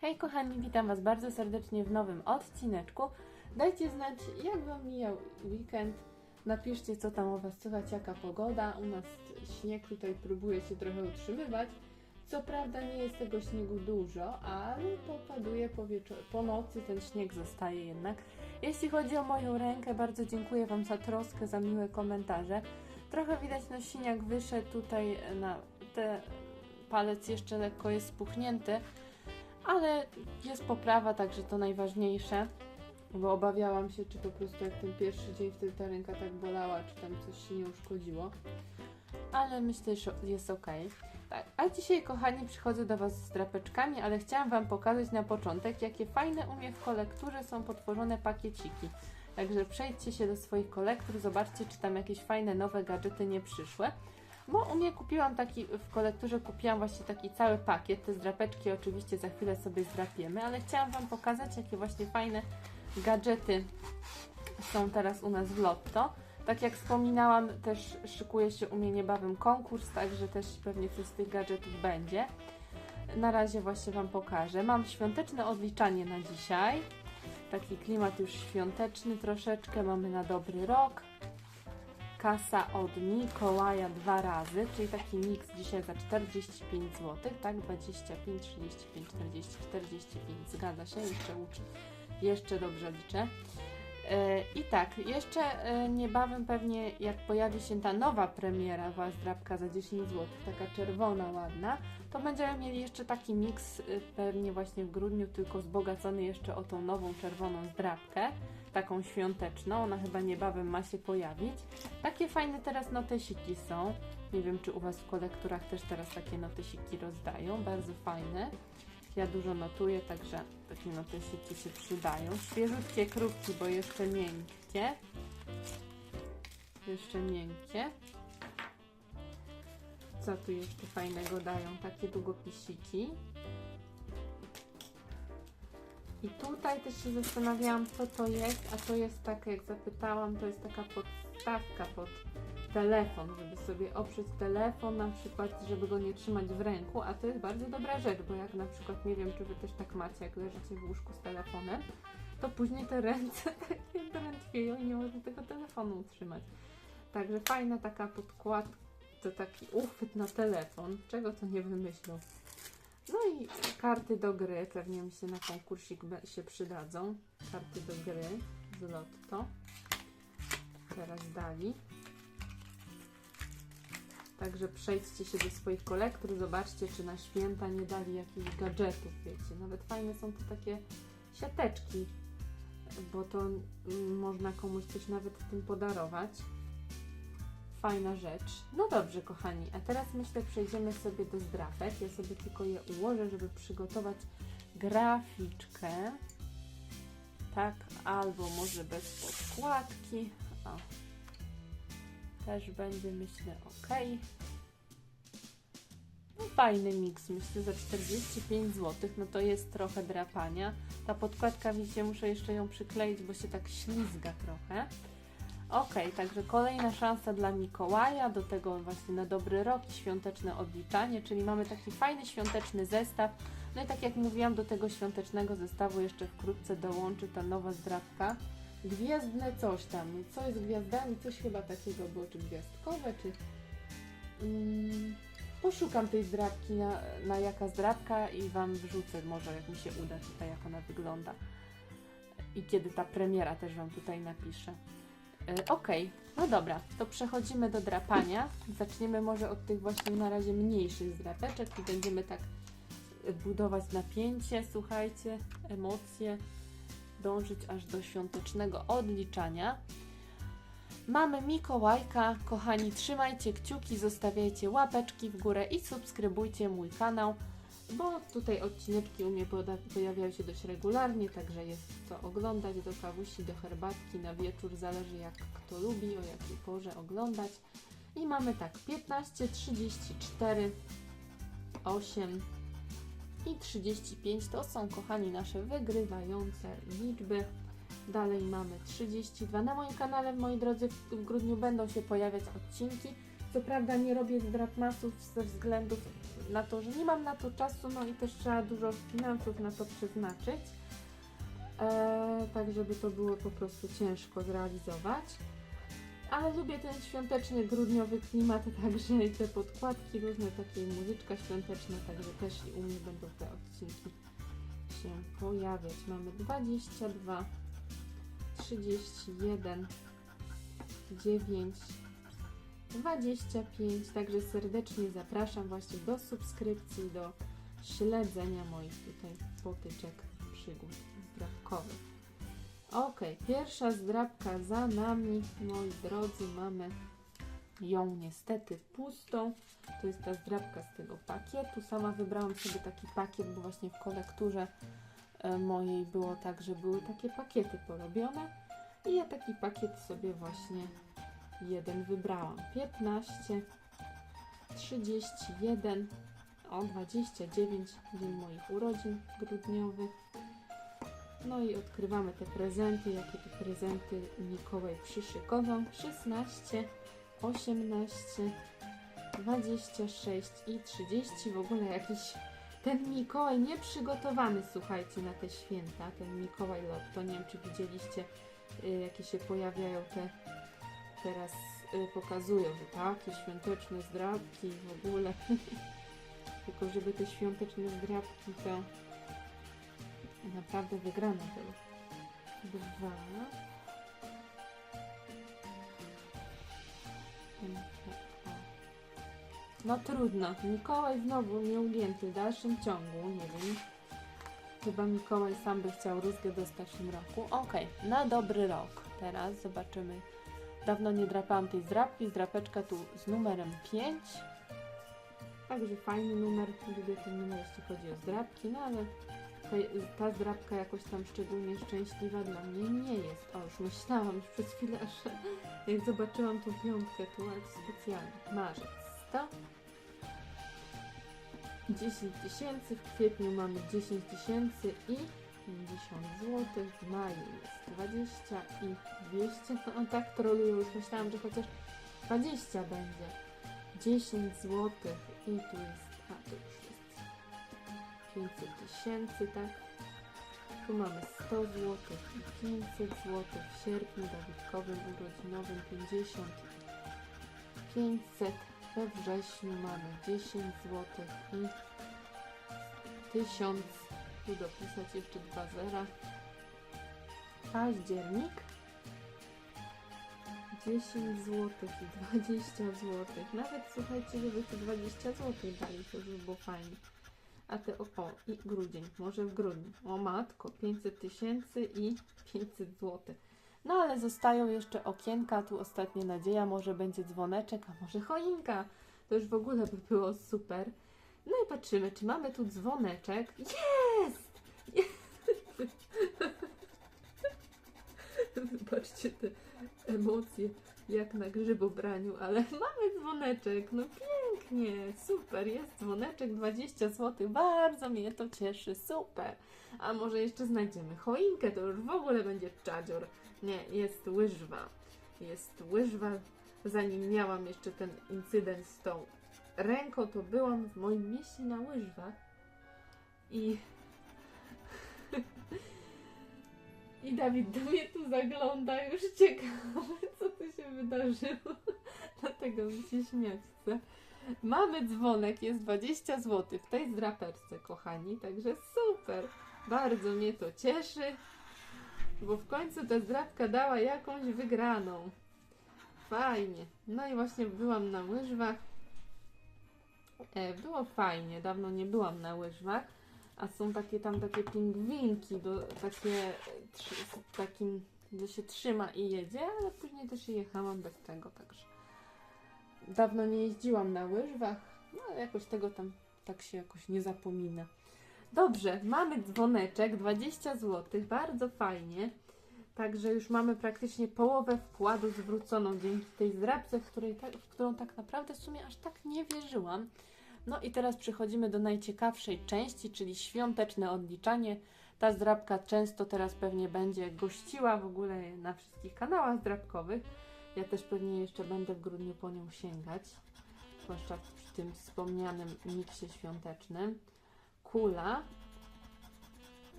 Hej kochani, witam Was bardzo serdecznie w nowym odcineczku. Dajcie znać, jak Wam mijał weekend. Napiszcie, co tam u Was słychać, jaka pogoda. U nas śnieg tutaj próbuje się trochę utrzymywać. Co prawda nie jest tego śniegu dużo, ale popaduje po, po nocy, ten śnieg zostaje jednak. Jeśli chodzi o moją rękę, bardzo dziękuję Wam za troskę, za miłe komentarze. Trochę widać, no siniak wyszedł tutaj na te palec jeszcze lekko jest spuchnięty, ale jest poprawa, także to najważniejsze, bo obawiałam się, czy po prostu jak ten pierwszy dzień wtedy ta ręka tak bolała, czy tam coś się nie uszkodziło, ale myślę, że jest ok. Tak, a dzisiaj kochani przychodzę do Was z drapeczkami, ale chciałam Wam pokazać na początek, jakie fajne u mnie w kolekturze są potworzone pakieciki. Także przejdźcie się do swoich kolektur, zobaczcie, czy tam jakieś fajne nowe gadżety nie przyszły. Bo u mnie kupiłam taki, w kolekturze kupiłam właśnie taki cały pakiet. Te zdrapeczki oczywiście za chwilę sobie zdrapiemy, ale chciałam Wam pokazać, jakie właśnie fajne gadżety są teraz u nas w Lotto. Tak jak wspominałam, też szykuje się u mnie niebawem konkurs, także też pewnie coś z tych gadżetów będzie. Na razie właśnie Wam pokażę. Mam świąteczne odliczanie na dzisiaj. Taki klimat już świąteczny troszeczkę, mamy na dobry rok. Kasa od Mikołaja dwa razy, czyli taki miks dzisiaj za 45 zł, tak? 25, 35, 40, 45, zgadza się, jeszcze uczę, jeszcze dobrze liczę. E, I tak, jeszcze e, niebawem pewnie jak pojawi się ta nowa premiera Was drapka za 10 zł, taka czerwona, ładna, to będziemy mieli jeszcze taki miks e, pewnie właśnie w grudniu, tylko wzbogacony jeszcze o tą nową czerwoną zdrapkę, taką świąteczną, ona chyba niebawem ma się pojawić. Takie fajne teraz notesiki są. Nie wiem, czy u Was w kolekturach też teraz takie notesiki rozdają. Bardzo fajne. Ja dużo notuję, także takie notesiki się przydają. Świeżutkie krówki, bo jeszcze miękkie. Jeszcze miękkie. Co tu jeszcze fajnego dają? Takie długopisiki. I tutaj też się zastanawiałam, co to jest, a to jest taka, jak zapytałam, to jest taka podstawka pod telefon, żeby sobie oprzeć telefon, na przykład, żeby go nie trzymać w ręku, a to jest bardzo dobra rzecz, bo jak na przykład, nie wiem, czy Wy też tak macie, jak leżycie w łóżku z telefonem, to później te ręce takie drętwieją i nie można tego telefonu utrzymać. Także fajna taka podkładka, to taki uchwyt na telefon, czego to nie wymyślą. No i karty do gry, pewnie mi się na konkursik się przydadzą. Karty do gry z Lotto. Teraz dali. Także przejdźcie się do swoich kolektur, zobaczcie, czy na święta nie dali jakichś gadżetów, wiecie. Nawet fajne są to takie siateczki, bo to mm, można komuś coś nawet tym podarować. Fajna rzecz. No dobrze, kochani, a teraz myślę przejdziemy sobie do zdrapek. Ja sobie tylko je ułożę, żeby przygotować graficzkę. Tak, albo może bez podkładki. O. Też będzie, myślę, ok. No fajny miks, myślę, za 45 zł. No to jest trochę drapania. Ta podkładka, widzicie, muszę jeszcze ją przykleić, bo się tak ślizga trochę. Ok, także kolejna szansa dla Mikołaja, do tego właśnie na dobry rok i świąteczne odliczanie, czyli mamy taki fajny świąteczny zestaw. No i tak jak mówiłam, do tego świątecznego zestawu jeszcze wkrótce dołączy ta nowa zdrapka. Gwiezdne coś tam. Co jest gwiazdami? Coś chyba takiego było, czy gwiazdkowe, czy... Mm, poszukam tej zdrapki, na, na jaka zdrapka i Wam wrzucę może, jak mi się uda tutaj, jak ona wygląda. I kiedy ta premiera też Wam tutaj napiszę. E, Okej, no dobra, to przechodzimy do drapania. Zaczniemy może od tych właśnie na razie mniejszych zdrapeczek i będziemy tak e, budować napięcie, słuchajcie, emocje, dążyć aż do świątecznego odliczania. Mamy Mikołajka, kochani, trzymajcie kciuki, zostawiajcie łapeczki w górę i subskrybujcie mój kanał, bo tutaj odcineczki u mnie pojawiają się dość regularnie, także jest co oglądać do kawusi, do herbatki, na wieczór, zależy jak kto lubi, o jakiej porze oglądać. I mamy tak 15, 34, 8 i 35 to są, kochani, nasze wygrywające liczby. Dalej mamy 32. Na moim kanale, moi drodzy, w grudniu będą się pojawiać odcinki. Co prawda nie robię zdrapmasów ze względów na to, że nie mam na to czasu, no i też trzeba dużo finansów na to przeznaczyć. E, tak, żeby to było po prostu ciężko zrealizować. Ale lubię ten świąteczny, grudniowy klimat, także i te podkładki, różne takie muzyczka świąteczna, także też i u mnie będą te odcinki się pojawiać. Mamy 22, 31, 9, 25, także serdecznie zapraszam właśnie do subskrypcji, do śledzenia moich tutaj potyczek, przygód zdrabkowych. Ok, pierwsza zdrabka za nami, moi drodzy, mamy ją niestety pustą. To jest ta zdrabka z tego pakietu. Sama wybrałam sobie taki pakiet, bo właśnie w kolekturze e, mojej było tak, że były takie pakiety porobione. I ja taki pakiet sobie właśnie jeden wybrałam. 15, 31, o 29, dzień moich urodzin grudniowych. No i odkrywamy te prezenty, jakie te prezenty Mikołaj przyszykował. 16, 18, 26 i 30. W ogóle jakiś ten Mikołaj nieprzygotowany, słuchajcie, na te święta. Ten Mikołaj Lotto. Nie wiem, czy widzieliście, y, jakie się pojawiają te teraz y, pokazują, że takie świąteczne zdrabki w ogóle. Tylko żeby te świąteczne zdrabki to naprawdę wygrana była. Dwa. No trudno. Mikołaj znowu nieugięty w dalszym ciągu. Nie wiem. Chyba Mikołaj sam by chciał rózgę dostać w tym roku. Okej, na dobry rok. Teraz zobaczymy. Dawno nie drapałam tej zdrapki. Zdrapeczka tu z numerem 5. Także fajny numer. Lubię ten numer, jeśli chodzi o zdrapki. No ale ta, zdrapka jakoś tam szczególnie szczęśliwa dla mnie nie jest. O, już myślałam już przez chwilę, że jak zobaczyłam tą piątkę, to ale specjalnie. Marzec 100. 10 tysięcy, w kwietniu mamy 10 tysięcy i 50 zł, w maju jest 20 i 200, no tak troluję, już myślałam, że chociaż 20 będzie. 10 zł i tu jest, a to już jest 500 tysięcy, tak? Tu mamy 100 zł i 500 zł w sierpniu Dawidkowym urodzinowym 50 500 we wrześniu mamy 10 zł i 1000 tu dopisać jeszcze dwa zera październik 10 zł i 20 zł nawet słuchajcie, żeby te 20 zł dali, to by było fajnie a te o, o i grudzień, może w grudniu. O matko, 500 tysięcy i 500 zł. No ale zostają jeszcze okienka, tu ostatnia nadzieja, może będzie dzwoneczek, a może choinka. To już w ogóle by było super. No i patrzymy, czy mamy tu dzwoneczek. Jest! Zobaczcie te emocje, jak na grzybobraniu, ale mamy dzwoneczek, no pięknie, super, jest dzwoneczek, 20 zł, bardzo mnie to cieszy, super. A może jeszcze znajdziemy choinkę, to już w ogóle będzie czadzior. Nie, jest łyżwa, jest łyżwa. Zanim miałam jeszcze ten incydent z tą ręką, to byłam w moim mieście na łyżwach i I Dawid do mnie tu zagląda, już ciekawy, co tu się wydarzyło. Dlatego mi się śmiać chce. Mamy dzwonek, jest 20 zł w tej zdraperce, kochani, także super. Bardzo mnie to cieszy, bo w końcu ta zdrapka dała jakąś wygraną. Fajnie. No i właśnie byłam na łyżwach. E, było fajnie, dawno nie byłam na łyżwach. A są takie tam takie pingwinki, do, takie trzy, z takim, że się trzyma i jedzie, ale później też jechałam bez tego, także dawno nie jeździłam na łyżwach, no ale jakoś tego tam tak się jakoś nie zapomina. Dobrze, mamy dzwoneczek, 20 zł, bardzo fajnie. Także już mamy praktycznie połowę wkładu zwróconą dzięki tej zdrabce, w, której w którą tak naprawdę w sumie aż tak nie wierzyłam. No i teraz przechodzimy do najciekawszej części, czyli świąteczne odliczanie. Ta zdrabka często teraz pewnie będzie gościła w ogóle na wszystkich kanałach zdrabkowych. Ja też pewnie jeszcze będę w grudniu po nią sięgać. zwłaszcza w tym wspomnianym miksie świątecznym. Kula,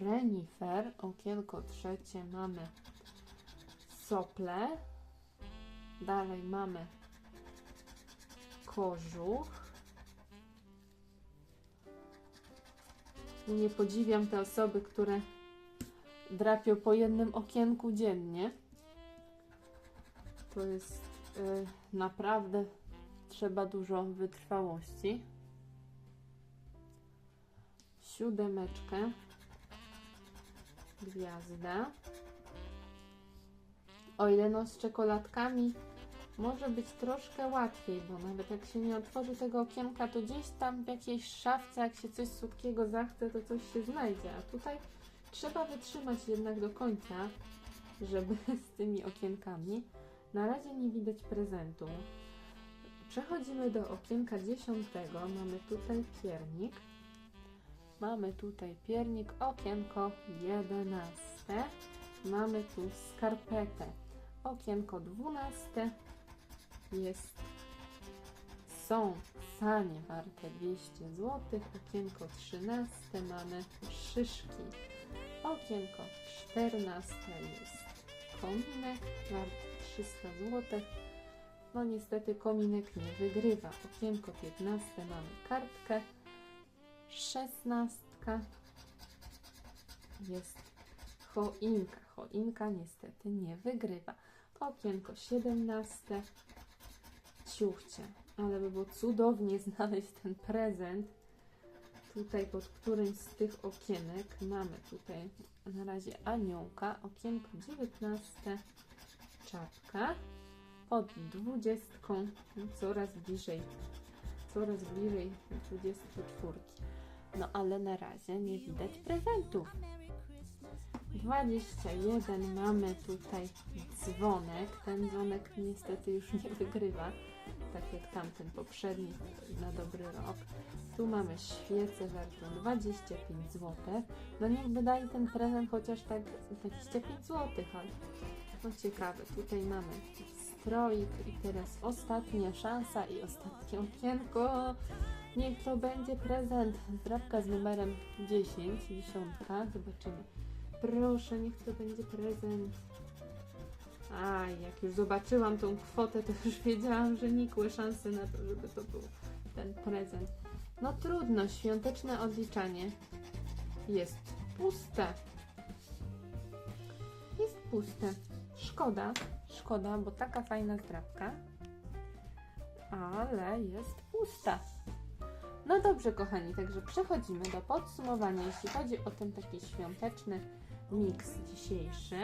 renifer, okienko trzecie mamy sople, dalej mamy kożuch. Nie podziwiam te osoby, które drapią po jednym okienku dziennie. To jest y, naprawdę trzeba dużo wytrwałości. Siódemeczkę. Gwiazda. O ile no z czekoladkami może być troszkę łatwiej, bo nawet jak się nie otworzy tego okienka, to gdzieś tam w jakiejś szafce, jak się coś słodkiego zachce, to coś się znajdzie. A tutaj trzeba wytrzymać jednak do końca, żeby z tymi okienkami. Na razie nie widać prezentu. Przechodzimy do okienka dziesiątego. Mamy tutaj piernik. Mamy tutaj piernik, okienko jedenaste. Mamy tu skarpetę. Okienko dwunaste. Jest są sanie warte 200 zł. Okienko 13 mamy szyszki. Okienko 14 jest kominek wart 300 zł. No niestety kominek nie wygrywa. Okienko 15 mamy kartkę. 16 jest choinka. Choinka niestety nie wygrywa. Okienko 17 ciuchcie. Ale by było cudownie znaleźć ten prezent. Tutaj pod którymś z tych okienek mamy tutaj na razie aniołka. Okienko 19 czapka. Pod 20 coraz bliżej coraz bliżej 24. No ale na razie nie widać prezentów. 21 mamy tutaj dzwonek. Ten dzwonek niestety już nie wygrywa, tak jak tamten poprzedni na dobry rok. Tu mamy świecę wartą 25 zł. No niechby dali ten prezent chociaż tak 25 zł, ale no ciekawe. Tutaj mamy stroik i teraz ostatnia szansa i ostatnie okienko. Niech to będzie prezent. Zdrabka z numerem 10, dziesiątka. Zobaczymy. Proszę, niech to będzie prezent. Aj, jak już zobaczyłam tą kwotę, to już wiedziałam, że nikłe szanse na to, żeby to był ten prezent. No trudno, świąteczne odliczanie jest puste. Jest puste. Szkoda, szkoda, bo taka fajna zdrabka, ale jest pusta. No dobrze, kochani, także przechodzimy do podsumowania, jeśli chodzi o ten taki świąteczny miks dzisiejszy.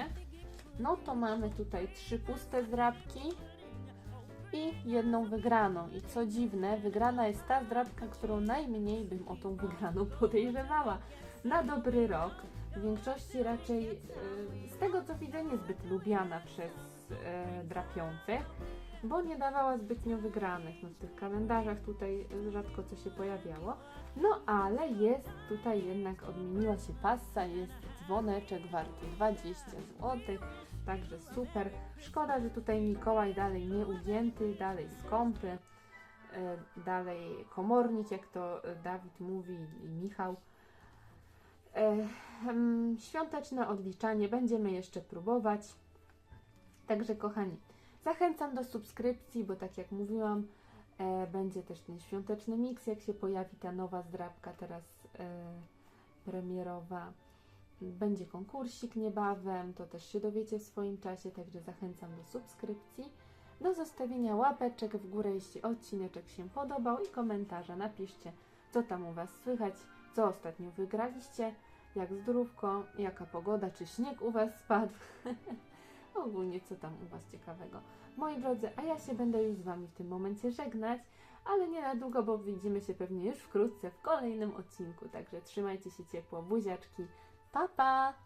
No to mamy tutaj trzy puste zdrabki i jedną wygraną. I co dziwne, wygrana jest ta zdrabka, którą najmniej bym o tą wygraną podejrzewała. Na dobry rok. W większości raczej, e, z tego co widzę, niezbyt lubiana przez e, drapiących, bo nie dawała zbytnio wygranych. No, w tych kalendarzach tutaj rzadko co się pojawiało. No ale jest tutaj jednak, odmieniła się passa, jest dzwoneczek warty 20 zł. Także super. Szkoda, że tutaj Mikołaj dalej nie ugięty, dalej skąpy, e, dalej komornik, jak to e, Dawid mówi i Michał. E, Świąteczne odliczanie będziemy jeszcze próbować. Także kochani, zachęcam do subskrypcji, bo tak jak mówiłam, będzie też ten świąteczny miks, jak się pojawi ta nowa zdrabka teraz premierowa. Będzie konkursik niebawem, to też się dowiecie w swoim czasie, także zachęcam do subskrypcji, do zostawienia łapeczek w górę, jeśli odcineczek się podobał i komentarza. Napiszcie, co tam u Was słychać, co ostatnio wygraliście, jak zdrówko, jaka pogoda, czy śnieg u Was spadł. Ogólnie, co tam u Was ciekawego. Moi drodzy, a ja się będę już z Wami w tym momencie żegnać, ale nie na długo, bo widzimy się pewnie już wkrótce w kolejnym odcinku. Także trzymajcie się ciepło, buziaczki. Papa.